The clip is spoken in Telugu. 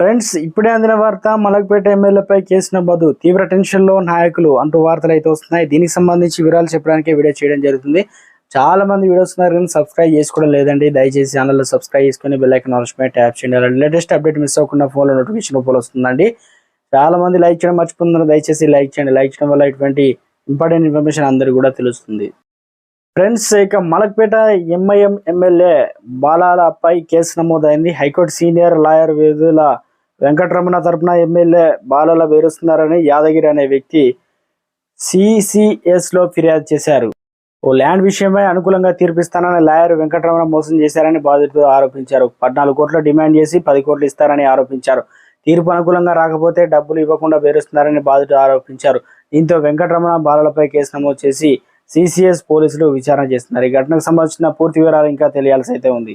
ఫ్రెండ్స్ ఇప్పుడే అందిన వార్త మలక్పేట ఎమ్మెల్యేపై కేసు నమోదు తీవ్ర టెన్షన్లో నాయకులు అంటూ వార్తలు అయితే వస్తున్నాయి. దీనికి సంబంధించి వివరాలు చెప్పడానికి వీడియో చేయడం జరుగుతుంది. చాలా మంది వీడియోస్ ఉన్నారు కానీ సబ్స్క్రైబ్ చేసుకోవడం లేదండి. దయచేసి ఛానల్లో సబ్స్క్రైబ్ చేసుకుని బెల్ ఐకన్ ట్యాప్ చేయండి. లేటెస్ట్ అప్డేట్ మిస్ అవ్వకుండా ఫోన్లో నోటిఫికేషన్ రూపంలో వస్తుందండి. చాలా మంది లైక్ చేయడం మర్చిపోతున్నారు. దయచేసి లైక్ చేయండి. లైక్ చేయడం వల్ల ఇటువంటి ఇంపార్టెంట్ ఇన్ఫర్మేషన్ అందరికీ కూడా తెలుస్తుంది. ఫ్రెండ్స్ ఇక మలక్పేట ఎంఐఎం ఎమ్మెల్యే బాలాలపై కేసు నమోదైంది. హైకోర్టు సీనియర్ లాయర్ విధుల వెంకటరమణ తరపున ఎమ్మెల్యే బాలల వేరుస్తున్నారని యాదగిరి అనే వ్యక్తి సిసిఎస్లో ఫిర్యాదు చేశారు. ఓ ల్యాండ్ విషయమై అనుకూలంగా తీర్పిస్తానని లాయర్ వెంకటరమణ మోసం చేశారని బాధితుడు ఆరోపించారు. పద్నాలుగు కోట్ల డిమాండ్ చేసి పది కోట్లు ఇస్తారని ఆరోపించారు. తీర్పు అనుకూలంగా రాకపోతే డబ్బులు ఇవ్వకుండా వేరుస్తున్నారని బాధితుడు ఆరోపించారు. దీంతో వెంకటరమణ బాలలపై కేసు నమోదు చేసి సిసిఎస్ పోలీసులు విచారణ చేస్తున్నారు. ఈ ఘటనకు సంబంధించిన పూర్తి వివరాలు ఇంకా తెలియాల్సి అయితే ఉంది.